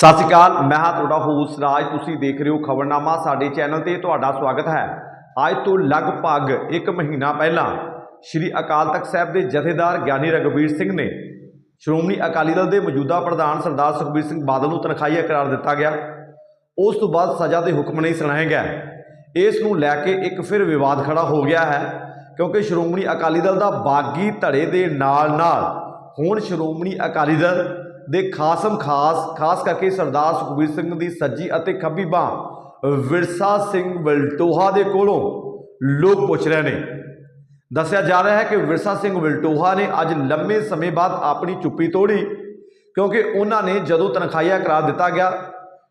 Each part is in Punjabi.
ਸਤਿ ਸ਼੍ਰੀ ਅਕਾਲ, ਮੈਂ ਹਾਂ ਤੁਹਾਡਾ ਹੋਸਟ ਰਾਜ। ਤੁਸੀਂ ਦੇਖ ਰਹੇ ਹੋ ਖਬਰਨਾਮਾ ਸਾਡੇ ਚੈਨਲ ਤੇ, ਤੁਹਾਡਾ ਸਵਾਗਤ ਹੈ। ਅੱਜ ਤੋਂ ਲਗਭਗ 1 ਮਹੀਨਾ ਪਹਿਲਾਂ ਸ੍ਰੀ ਅਕਾਲ ਤਖਤ ਸਾਹਿਬ ਦੇ ਜਥੇਦਾਰ ਗਿਆਨੀ ਰਘਬੀਰ ਸਿੰਘ ਨੇ ਸ਼੍ਰੋਮਣੀ ਅਕਾਲੀ ਦਲ ਦੇ ਮੌਜੂਦਾ ਪ੍ਰਧਾਨ ਸਰਦਾਰ ਸੁਖਬੀਰ ਸਿੰਘ ਬਾਦਲ ਨੂੰ ਤਨਖਾਹੀਆ ਕਰਾਰ ਦਿੱਤਾ ਗਿਆ। ਉਸ ਤੋਂ ਬਾਅਦ ਸਜ਼ਾ ਦੇ ਹੁਕਮ ਨਹੀਂ ਸੁਣਾਏ ਗਏ। ਇਸ ਨੂੰ ਲੈ ਕੇ ਇੱਕ ਫਿਰ ਵਿਵਾਦ ਖੜਾ ਹੋ ਗਿਆ ਹੈ, ਕਿਉਂਕਿ ਸ਼੍ਰੋਮਣੀ ਅਕਾਲੀ ਦਲ ਦਾ ਬਾਗੀ ਧੜੇ ਦੇ ਨਾਲ-ਨਾਲ ਹੁਣ ਸ਼੍ਰੋਮਣੀ ਅਕਾਲੀ ਦਲ ਦੇ ਖਾਸਮ ਖਾਸ ਖਾਸ ਕਰਕੇ ਸਰਦਾਰ ਸੁਖਬੀਰ ਸਿੰਘ ਦੀ ਸੱਜੀ ਅਤੇ ਖੱਬੀ ਬਾਹ, ਵਿਰਸਾ ਸਿੰਘ ਵਲਟੋਹਾ ਦੇ ਕੋਲੋਂ ਲੋਕ ਪੁੱਛ ਰਹੇ ਨੇ। ਦੱਸਿਆ ਜਾ ਰਿਹਾ ਹੈ ਕਿ ਵਿਰਸਾ ਸਿੰਘ ਵਲਟੋਹਾ ਨੇ ਅੱਜ ਲੰਮੇ ਸਮੇਂ ਬਾਅਦ ਆਪਣੀ ਚੁੱਪੀ ਤੋੜੀ, ਕਿਉਂਕਿ ਉਹਨਾਂ ਨੇ ਜਦੋਂ ਤਨਖਾਹੀਆ ਕਰਾਰ ਦਿੱਤਾ ਗਿਆ,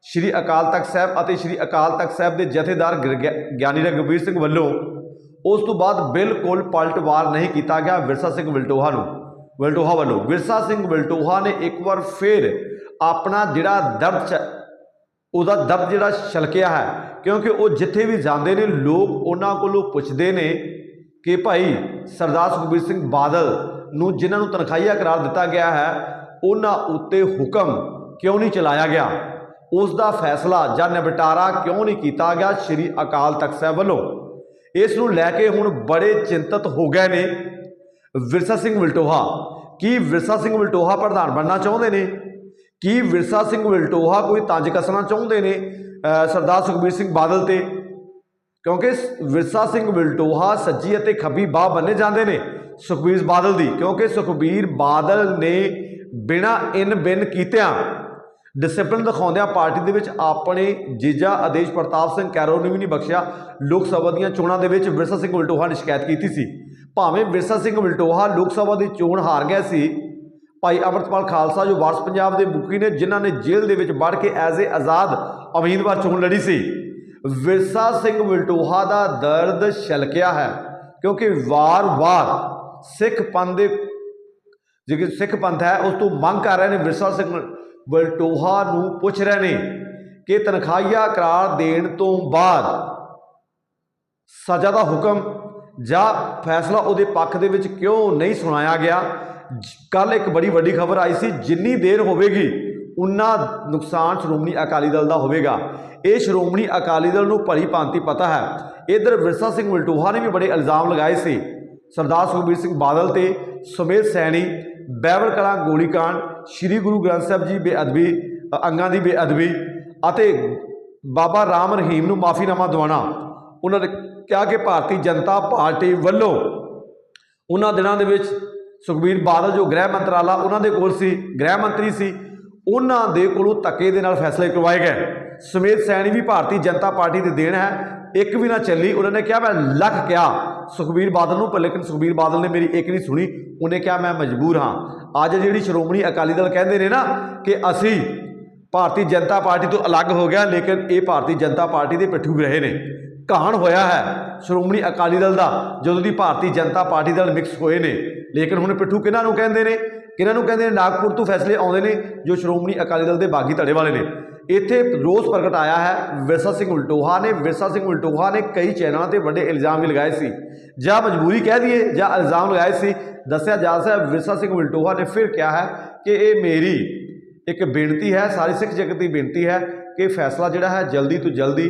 ਸ਼੍ਰੀ ਅਕਾਲ ਤਖਤ ਸਾਹਿਬ ਅਤੇ ਸ਼੍ਰੀ ਅਕਾਲ ਤਖਤ ਸਾਹਿਬ ਦੇ ਜਥੇਦਾਰ ਗਿਰ- ਗਿਆ- ਗਿਆਨੀ ਰਘਬੀਰ ਸਿੰਘ ਵੱਲੋਂ, ਉਸ ਤੋਂ ਬਾਅਦ ਬਿਲਕੁਲ ਪਲਟਵਾਰ ਨਹੀਂ ਕੀਤਾ ਗਿਆ ਵਿਰਸਾ ਸਿੰਘ ਵਲਟੋਹਾ ਨੂੰ। ਵਲਟੋਹਾ ਵੱਲੋਂ ਵਿਰਸਾ ਸਿੰਘ ਵਲਟੋਹਾ ਨੇ ਇੱਕ ਵਾਰ ਫਿਰ ਆਪਣਾ ਜਿਹੜਾ ਦਰਦ ਚ- ਉਹਦਾ ਦਰਦ ਜਿਹੜਾ ਛਲਕਿਆ ਹੈ, ਕਿਉਂਕਿ ਉਹ ਜਿੱਥੇ ਵੀ ਜਾਂਦੇ ਨੇ, ਲੋਕ ਉਹਨਾਂ ਕੋਲੋਂ ਪੁੱਛਦੇ ਨੇ ਕਿ ਭਾਈ ਸਰਦਾਰ ਸੁਖਬੀਰ ਸਿੰਘ ਬਾਦਲ ਨੂੰ ਜਿਨ੍ਹਾਂ ਨੂੰ ਤਨਖਾਹੀਆ ਕਰਾਰ ਦਿੱਤਾ ਗਿਆ ਹੈ, ਉਹਨਾਂ ਉੱਤੇ ਹੁਕਮ ਕਿਉਂ ਨਹੀਂ ਚਲਾਇਆ ਗਿਆ? ਉਸ ਦਾ ਫੈਸਲਾ ਜਾਂ ਨਿਪਟਾਰਾ ਕਿਉਂ ਨਹੀਂ ਕੀਤਾ ਗਿਆ ਸ੍ਰੀ ਅਕਾਲ ਤਖਤ ਸਾਹਿਬ ਵੱਲੋਂ? ਇਸ ਨੂੰ ਲੈ ਕੇ ਹੁਣ ਬੜੇ ਚਿੰਤਤ ਹੋ ਗਏ ਨੇ। ਵਿਰਸਾ ਸਿੰਘ ਵਲਟੋਹਾ। ਕੀ ਵਿਰਸਾ ਸਿੰਘ ਵਲਟੋਹਾ ਪ੍ਰਧਾਨ ਬਣਨਾ ਚਾਹੁੰਦੇ ਨੇ? ਕੀ ਵਿਰਸਾ ਸਿੰਘ ਵਲਟੋਹਾ ਕੋਈ ਤੰਜ ਕੱਸਣਾ ਚਾਹੁੰਦੇ ਨੇ ਸਰਦਾਰ ਸੁਖਬੀਰ ਸਿੰਘ ਬਾਦਲ ਤੇ? ਕਿਉਂਕਿ ਵਿਰਸਾ ਸਿੰਘ ਵਲਟੋਹਾ ਸੱਜੀ ਅਤੇ ਖੱਬੀ ਬਾਹ ਬੰਨੇ ਜਾਂਦੇ ਨੇ ਸੁਖਬੀਰ ਬਾਦਲ ਦੀ। ਕਿਉਂਕਿ ਸੁਖਬੀਰ ਬਾਦਲ ਨੇ ਬਿਨਾ ਇਨ ਬਿਨ ਕੀਤਿਆਂ ਡਿਸਪਲਿਨ ਦਿਖਾਉਂਦਿਆਂ ਪਾਰਟੀ ਦੇ ਵਿੱਚ ਆਪਣੇ ਜੀਜਾ ਆਦੇਸ਼ ਪ੍ਰਤਾਪ ਸਿੰਘ ਕੈਰੋ ਨੂੰ ਵੀ ਨਹੀਂ ਬਖਸ਼ਿਆ। ਲੋਕ ਸਭਾ ਦੀਆਂ ਚੋਣਾਂ ਦੇ ਵਿੱਚ ਵਿਰਸਾ ਸਿੰਘ ਮਲਟੋਹਾ ਨੇ ਸ਼ਿਕਾਇਤ ਕੀਤੀ ਸੀ। ਭਾਵੇਂ ਵਿਰਸਾ ਸਿੰਘ ਮਲਟੋਹਾ ਲੋਕ ਸਭਾ ਦੀ ਚੋਣ ਹਾਰ ਗਿਆ ਸੀ, ਭਾਈ ਅਮਰਤਪਾਲ ਖਾਲਸਾ ਜੋ ਵਾਰਸ ਪੰਜਾਬ ਦੇ ਮੁਖੀ ਨੇ, ਜਿਨ੍ਹਾਂ ਨੇ ਜੇਲ੍ਹ ਦੇ ਵਿੱਚ ਵੜ ਕੇ ਐਜ਼ ਏ ਆਜ਼ਾਦ ਉਮੀਦਵਾਰ ਚੋਣ ਲੜੀ ਸੀ। ਵਿਰਸਾ ਸਿੰਘ ਮਲਟੋਹਾ ਦਾ ਦਰਦ ਛਲਕਿਆ ਹੈ ਕਿਉਂਕਿ ਵਾਰ-ਵਾਰ ਸਿੱਖ ਪੰਥ ਦੇ ਜਿਹੜੇ ਸਿੱਖ ਪੰਥ ਹੈ, ਉਸ ਤੋਂ ਮੰਗ ਕਰ ਰਹੇ ਨੇ ਵਿਰਸਾ ਸਿੰਘ ਵਲਟੋਹਾ ਨੂੰ ਪੁੱਛ ਰਹੇ ਨੇ ਕਿ ਤਨਖਾਹੀਆ ਕਰਾਰ ਦੇਣ ਤੋਂ ਬਾਅਦ ਸਜ਼ਾ ਦਾ ਹੁਕਮ ਜਾਂ ਫੈਸਲਾ ਉਹਦੇ ਪੱਖ ਦੇ ਵਿੱਚ ਕਿਉਂ ਨਹੀਂ ਸੁਣਾਇਆ ਗਿਆ? ਕੱਲ ਇੱਕ ਬੜੀ ਵੱਡੀ ਖਬਰ ਆਈ ਸੀ, ਜਿੰਨੀ ਦੇਰ ਹੋਵੇਗੀ, ਉਨਾ ਨੁਕਸਾਨ ਸ਼੍ਰੋਮਣੀ ਅਕਾਲੀ ਦਲ ਦਾ ਹੋਵੇਗਾ। ਇਹ ਸ਼੍ਰੋਮਣੀ ਅਕਾਲੀ ਦਲ ਨੂੰ ਭਲੀ ਭਾਂਤੀ ਪਤਾ ਹੈ। ਇਧਰ ਵਿਰਸਾ ਸਿੰਘ ਵਲਟੋਹਾ ਨੇ ਵੀ ਬੜੇ ਇਲਜ਼ਾਮ ਲਗਾਏ ਸੀ। ਸਰਦਾਰ ਸੁਖਬੀਰ ਸਿੰਘ ਬਾਦਲ ਤੇ ਸੁਮੇਧ ਸੈਣੀ ਬੈਬਲ ਕਲਾਂ ਗੋਲੀकांड ਸ੍ਰੀ ਗੁਰੂ ਗ੍ਰੰਥ ਸਾਹਿਬ ਜੀ ਬੇਅਦਬੀ ਅੰਗਾਂ ਦੀ ਬੇਅਦਬੀ ਅਤੇ ਬਾਬਾ ਰਾਮ ਰਹੀਮ ਨੂੰ ਮਾਫੀਨਾਮਾ ਦਿਵਾਉਣਾ, ਉਹਨਾਂ ਨੇ ਕਿਹਾ ਕਿ ਭਾਰਤੀ ਜਨਤਾ ਪਾਰਟੀ ਵੱਲੋਂ ਉਹਨਾਂ ਦਿਨਾਂ ਦੇ ਵਿੱਚ ਸੁਖਬੀਰ ਬਾਦਲ ਜੋ ਗ੍ਰਹਿ ਮੰਤਰਾਲਾ ਉਹਨਾਂ ਦੇ ਕੋਲ ਸੀ, ਗ੍ਰਹਿ ਮੰਤਰੀ ਸੀ ਉਹਨਾਂ ਦੇ ਕੋਲੋਂ ਧੱਕੇ ਦੇ ਨਾਲ ਫੈਸਲੇ ਕਰਵਾਏ ਗਏ। ਸਮੇਤ ਸੈਣੀ ਵੀ ਭਾਰਤੀ ਜਨਤਾ ਪਾਰਟੀ ਦੇ ਦੇਣ ਹੈ। ਇੱਕ ਵੀ ਨਾ ਚੱਲੀ, ਉਹਨਾਂ ਨੇ ਕਿਹਾ, ਮੈਂ ਲੱਖ ਕਿਹਾ। ਸੁਖਬੀਰ ਬਾਦਲ ਨੂੰ, ਪਰ ਲੇਕਿਨ ਸੁਖਬੀਰ ਬਾਦਲ ਨੇ ਮੇਰੀ ਇੱਕ ਨਹੀਂ ਸੁਣੀ। ਉਹਨੇ ਕਿਹਾ, ਮੈਂ ਮਜਬੂਰ ਹਾਂ। ਅੱਜ ਜਿਹੜੀ ਸ਼੍ਰੋਮਣੀ ਅਕਾਲੀ ਦਲ ਕਹਿੰਦੇ ਨੇ ਨਾ ਕਿ ਅਸੀਂ ਭਾਰਤੀ ਜਨਤਾ ਪਾਰਟੀ ਤੋਂ ਅਲੱਗ ਹੋ ਗਿਆ, ਲੇਕਿਨ ਇਹ ਭਾਰਤੀ ਜਨਤਾ ਪਾਰਟੀ ਦੇ ਪਿੱਠੂ ਵੀ ਰਹੇ ਨੇ। ਕਹਾਣ ਹੋਇਆ ਹੈ, ਸ਼੍ਰੋਮਣੀ ਅਕਾਲੀ ਦਲ ਦਾ, ਜਦੋਂ ਦੀ ਭਾਰਤੀ ਜਨਤਾ ਪਾਰਟੀ ਨਾਲ ਮਿਕਸ ਹੋਏ ਨੇ। ਲੇਕਿਨ ਹੁਣ ਪਿੱਠੂ ਕਿਹਨਾਂ ਨੂੰ ਕਹਿੰਦੇ ਨੇ? ਇਹਨਾਂ ਨੂੰ ਕਹਿੰਦੇ ਨੇ? ਨਾਗਪੁਰ ਤੋਂ ਫੈਸਲੇ ਆਉਂਦੇ ਨੇ, ਜੋ ਸ਼੍ਰੋਮਣੀ ਅਕਾਲੀ ਦਲ ਦੇ ਬਾਗੀ ਧੜੇ ਵਾਲੇ ਨੇ। ਇੱਥੇ ਰੋਸ ਪ੍ਰਗਟ ਆਇਆ ਹੈ। ਵਿਰਸਾ ਸਿੰਘ ਉਲਟੋਹਾ ਨੇ, ਵਿਰਸਾ ਸਿੰਘ ਉਲਟੋਹਾ ਨੇ ਕਈ ਚੈਨਲਾਂ ਤੇ ਵੱਡੇ ਇਲਜ਼ਾਮ ਵੀ ਲਗਾਏ ਸੀ। ਜਾਂ ਮਜਬੂਰੀ ਕਹਿ ਦਈਏ, ਜਾਂ ਇਲਜ਼ਾਮ ਲਗਾਏ ਸੀ। ਦੱਸਿਆ ਜਾ ਸਕਦਾ ਵਿਰਸਾ ਸਿੰਘ ਉਲਟੋਹਾ ਨੇ ਫਿਰ ਕਿਹਾ ਹੈ ਕਿ ਇਹ ਮੇਰੀ ਇੱਕ ਬੇਨਤੀ ਹੈ, ਸਾਰੇ ਸਿੱਖ ਜਗਤ ਦੀ ਬੇਨਤੀ ਹੈ ਕਿ ਫੈਸਲਾ ਜਿਹੜਾ ਹੈ ਜਲਦੀ ਤੋਂ ਜਲਦੀ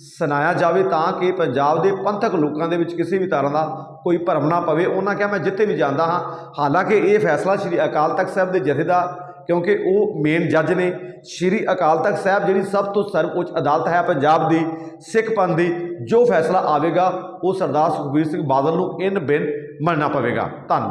ਸੁਣਾਇਆ ਜਾਵੇ ਤਾਂ ਕਿ ਪੰਜਾਬ ਦੇ ਪੰਥਕ ਲੋਕਾਂ ਦੇ ਵਿੱਚ ਕਿਸੇ ਵੀ ਤਰ੍ਹਾਂ ਦਾ ਕੋਈ ਭਰਮ ਨਾ ਪਵੇ। ਉਹਨਾਂ ਕਿਹਾ, ਮੈਂ ਜਿੱਥੇ ਵੀ ਜਾਂਦਾ ਹਾਂ। ਹਾਲਾਂਕਿ ਇਹ ਫੈਸਲਾ ਸ੍ਰੀ ਅਕਾਲ ਤਖਤ ਸਾਹਿਬ ਦੇ ਜਥੇਦਾਰ ਕਿਉਂਕਿ ਉਹ ਮੇਨ ਜੱਜ ਨੇ। ਸ੍ਰੀ ਅਕਾਲ ਤਖਤ ਸਾਹਿਬ ਜਿਹੜੀ ਸਭ ਤੋਂ ਸਰਵਉੱਚ ਅਦਾਲਤ ਹੈ ਪੰਜਾਬ ਦੀ, ਸਿੱਖ ਪੰਥ ਦੀ, ਜੋ ਫੈਸਲਾ ਆਵੇਗਾ, ਉਹ ਸਰਦਾਰ ਸੁਖਬੀਰ ਸਿੰਘ ਬਾਦਲ ਨੂੰ ਇਨ ਬਿਨ ਮੰਨਣਾ ਪਵੇਗਾ। ਧੰਨਵਾਦ।